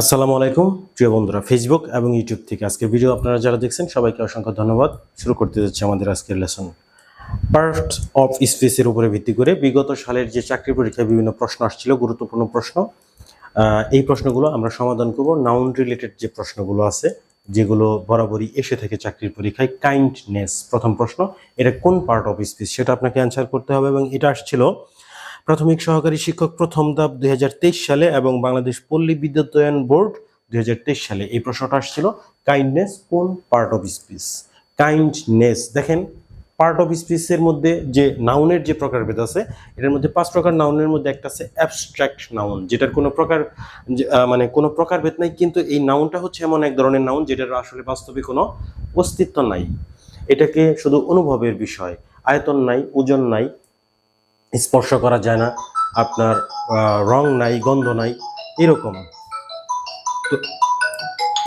আসসালামু আলাইকুম, প্রিয় বন্ধুরা ফেসবুক এবং ইউটিউব থেকে আজকের ভিডিও আপনারা যারা দেখছেন, সবাইকে অসংখ্য ধন্যবাদ। শুরু করতে যাচ্ছে আমাদের আজকের লেসন পার্ট অফ স্পেসের উপরে ভিত্তি করে বিগত সালের যে চাকরি পরীক্ষায় বিভিন্ন প্রশ্ন আসছিল, গুরুত্বপূর্ণ প্রশ্ন এই প্রশ্নগুলো আমরা সমাধান করব। নাউন রিলেটেড যে প্রশ্নগুলো আছে, যেগুলো বরাবরই এসে থেকে চাকরির পরীক্ষায় কাইন্ডনেস প্রথম প্রশ্ন, এটা কোন পার্ট অফ স্পেস সেটা আপনাকে অ্যান্সার করতে হবে এবং এটা আসছিল প্রাথমিক সহকারী শিক্ষক প্রথম ধাপ দুই হাজার তেইশ সালে এবং বাংলাদেশ পল্লী বিদ্যুতায়ন বোর্ড দুই হাজার তেইশ সালে। এই প্রশ্নটা আসছিল কাইন্ডনেস কোন পার্ট অফ স্পিচ কাইন্ডনেস দেখেন পার্ট অফ স্পিচের মধ্যে যে নাউনের যে প্রকারভেদ আছে, এটার মধ্যে পাঁচ প্রকার নাউনের মধ্যে একটা আছে অ্যাবস্ট্রাক্ট নাউন যেটার কোনো প্রকার মানে কোনো প্রকারভেদ নাই, কিন্তু এই নাউনটা হচ্ছে এমন এক ধরনের নাউন যেটার আসলে বাস্তবে কোনো অস্তিত্ব নাই। এটাকে শুধু অনুভবের বিষয়, আয়তন নাই, ওজন নাই স্পর্শ করা যায় না, আপনার রং নাই, গন্ধ নাই, এরকম। তো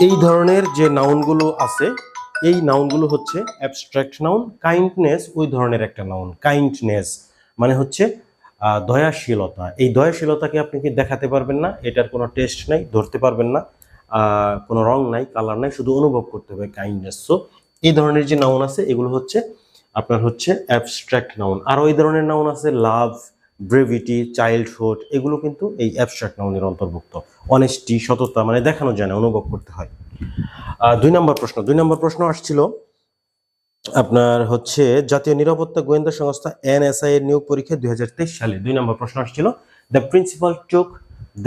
এই ধরনের যে নাউনগুলো আছে, এই নাউনগুলো হচ্ছে অ্যাবস্ট্রাক্ট নাউন কাইন্ডনেস ওই ধরনের একটা নাউন কাইন্ডনেস মানে হচ্ছে দয়াশীলতা। এই দয়াশীলতাকে আপনি কি দেখাতে পারবেন না? এটার কোনো টেস্ট নাই, ধরতে পারবেন না। কোনো রং নাই কালার নাই, শুধু অনুভব করতে হবে কাইন্ডনেস সো এই ধরনের যে নাউন আছে, এগুলো হচ্ছে আপনার হচ্ছে অ্যাবস্ট্রাক্ট নাউন আর ওই ধরনের নাউন আছে লাভ ব্রেভিটি চাইল্ডহুড এগুলো কিন্তু এই অ্যাবস্ট্রাক্ট নাউনের অন্তর্ভুক্ত। অনেস্টি সততা মানে দেখানো যায় না অনুভব করতে হয়। দুই নম্বর প্রশ্ন, দুই নম্বর প্রশ্ন আসছিল আপনার হচ্ছে জাতীয় নিরাপত্তা গোয়েন্দা সংস্থা এনএসআই এর নিয়োগ পরীক্ষা দুই হাজার তেইশ সালে। দুই নম্বর প্রশ্ন আসছিল the principal took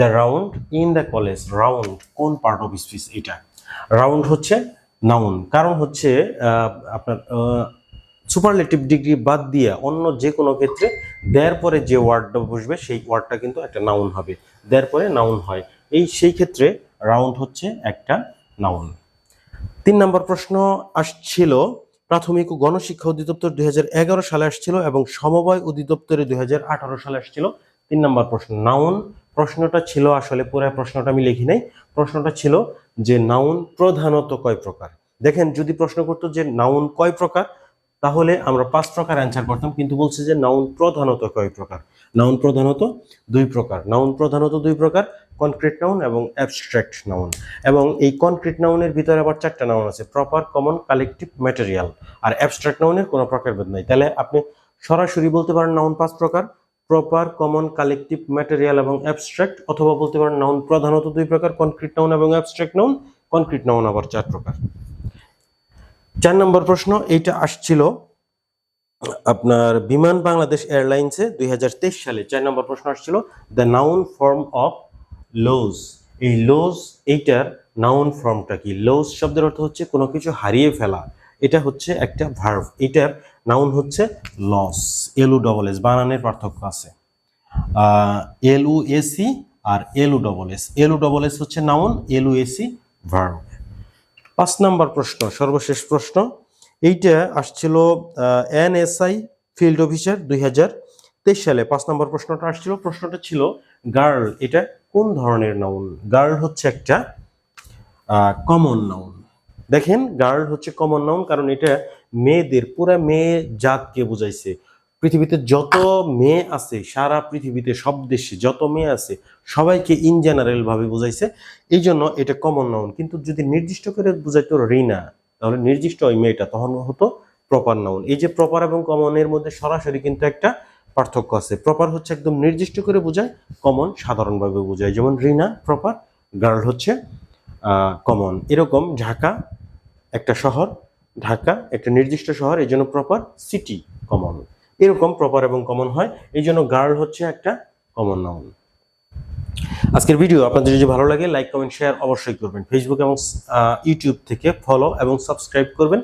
the round in the college round কোন পার্ট অফ স্পিচ এটা? রাউন্ড হচ্ছে নাউন কারণ হচ্ছে আপনার সুপারলেটিভ ডিগ্রি বাদ দিয়ে অন্য যে কোনো ক্ষেত্রে দেয়ার পরে যে ওয়ার্ডটা বসবে, সেই ওয়ার্ডটা কিন্তু একটা নাউন হবে। দেয়ার পরে নাউন হয়। এই সেই ক্ষেত্রে রাউন্ড হচ্ছে একটা নাউন তিন নম্বর প্রশ্ন আসছিল, প্রাথমিক ও গণশিক্ষা অধিদপ্তর দুই হাজার এগারো সালে আসছিল এবং সমবায় অধিদপ্তরে দুই হাজার আঠারো সালে আসছিল। তিন নম্বর প্রশ্ন নাউন প্রশ্নটা ছিল আসলে, পুরো প্রশ্নটা আমি লিখি নাই। প্রশ্নটা ছিল যে নাউন প্রধানত কয় প্রকার? দেখেন, যদি প্রশ্ন করতো যে নাউন কয় প্রকার তাহলে আমরা পাঁচ প্রকার অ্যান্সার করতাম, কিন্তু বলছে যে নাউন প্রধানত কয় প্রকার? নাউন প্রধানত দুই প্রকার। নাউন প্রধানত দুই প্রকার কনক্রিট নাউন এবং অ্যাবস্ট্রাক্ট নাউন এবং এই কনক্রিট নাউনের ভিতরে আবার চারটা নাউন আছে প্রপার কমন কালেকটিভ ম্যাটেরিয়াল আর অ্যাবস্ট্রাক্ট নাউনের কোনো প্রকারভেদ নাই। তাহলে আপনি সরাসরি বলতে পারেন নাউন পাঁচ প্রকার প্রপার কমন কালেকটিভ ম্যাটেরিয়াল এবং অ্যাবস্ট্রাক্ট অথবা বলতে পারেন নাউন প্রধানত দুই প্রকার কনক্রিট নাউন এবং অ্যাবস্ট্রাক্ট নাউন কনক্রিট নাউন আবার চার প্রকার। চার নম্বর প্রশ্ন, এইটা আসছিল আপনার বিমান বাংলাদেশ এয়ারলাইন্সে দুই হাজার তেইশ সালে। চার নম্বর প্রশ্ন আসছিল the noun form of lose এই লোজ এইটার নাউন ফর্মটা কি? লোজ শব্দের অর্থ হচ্ছে কোনো কিছু হারিয়ে ফেলা। এটা হচ্ছে একটা ভার্ভ এটার নাউন হচ্ছে loss L O double S বানানের পার্থক্য আছে। এলু এসি আর L O double S L O double S হচ্ছে noun L O S E verb পাঁচ নাম্বার প্রশ্ন, সর্বশেষ প্রশ্ন। এইটা আসছিল এনএসআই ফিল্ড অফিসার দুই তেইশ সালে। পাঁচ নম্বর প্রশ্নটা আসছিল, প্রশ্নটা ছিল, গার্ল, এটা কোন ধরনের নাউন গার্ল হচ্ছে একটা কমন নাউন দেখেন, গার্ল হচ্ছে কমন নাউন কারণ এটা মেয়েদের, পুরা মেয়ে জাতকে বুঝাইছে। পৃথিবীতে যত মেয়ে আছে, সারা পৃথিবীতে সব দেশে যত মেয়ে আছে, সবাইকে ইন জেনারেল ভাবে বুঝাইছে। এই জন্য এটা কমন নাউন কিন্তু যদি নির্দিষ্ট করে বুঝাইতো রিনা, তাহলে নির্দিষ্ট ওই মেয়েটা তখন হতো প্রপার নাউন এই যে প্রপার এবং কমনের মধ্যে সরাসরি কিন্তু একটা পার্থক্য আছে। প্রপার হচ্ছে একদম নির্দিষ্ট করে বোঝায় কমন সাধারণভাবে বোঝায়। যেমন রিনা প্রপার গার্ল হচ্ছে কমন এরকম ঢাকা একটা শহর, ঢাকা একটা নির্দিষ্ট শহর এই জন্য প্রপার সিটি কমন এরকম প্রপার এবং কমন হয়। এই জন্য গার্ল হচ্ছে একটা কমন নাউন আজকের ভিডিও আপনাদের যদি ভালো লাগে লাইক কমেন্ট শেয়ার অবশ্যই করবেন। ফেসবুক এবং ইউটিউব থেকে ফলো এবং সাবস্ক্রাইব করবেন।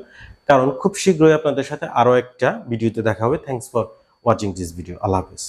কারণ খুব শীঘ্রই আপনাদের সাথে আরও একটা ভিডিওতে দেখা হবে। Thanks for watching this video Allah Hafiz.